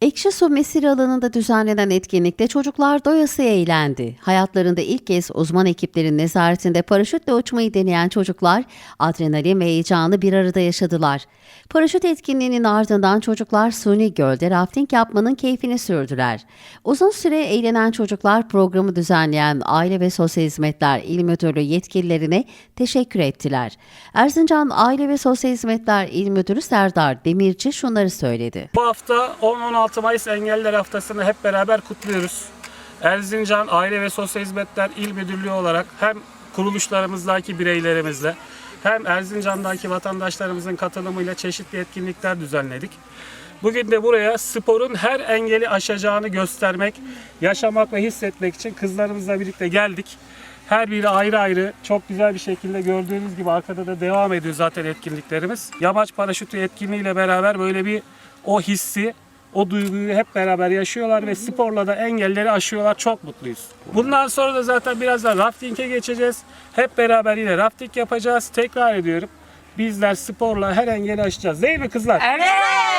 Ekşi Su Mesir alanında düzenlenen etkinlikte çocuklar doyasıya eğlendi. Hayatlarında ilk kez uzman ekiplerin nezaretinde paraşütle uçmayı deneyen çocuklar adrenalin ve heyecanı bir arada yaşadılar. Paraşüt etkinliğinin ardından çocuklar Suni Göl'de rafting yapmanın keyfini sürdüler. Uzun süre eğlenen çocuklar programı düzenleyen Aile ve Sosyal Hizmetler İl Müdürlüğü yetkililerine teşekkür ettiler. Erzincan Aile ve Sosyal Hizmetler İl Müdürü Serdar Demirci şunları söyledi. Bu hafta 10-16 Mayıs Engelliler Haftası'nı hep beraber kutluyoruz. Erzincan Aile ve Sosyal Hizmetler İl Müdürlüğü olarak hem kuruluşlarımızdaki bireylerimizle hem Erzincan'daki vatandaşlarımızın katılımıyla çeşitli etkinlikler düzenledik. Bugün de buraya sporun her engeli aşacağını göstermek, yaşamak ve hissetmek için kızlarımızla birlikte geldik. Her biri ayrı ayrı çok güzel bir şekilde gördüğünüz gibi arkada da devam ediyor zaten etkinliklerimiz. Yamaç paraşütü etkinliğiyle beraber böyle bir o hissi, o duyguyu hep beraber yaşıyorlar ve sporla da engelleri aşıyorlar. Çok mutluyuz. Bundan sonra da zaten birazdan rafting'e geçeceğiz. Hep beraber yine rafting yapacağız. Tekrar ediyorum. Bizler sporla her engeli aşacağız. Değil mi kızlar? Evet. 3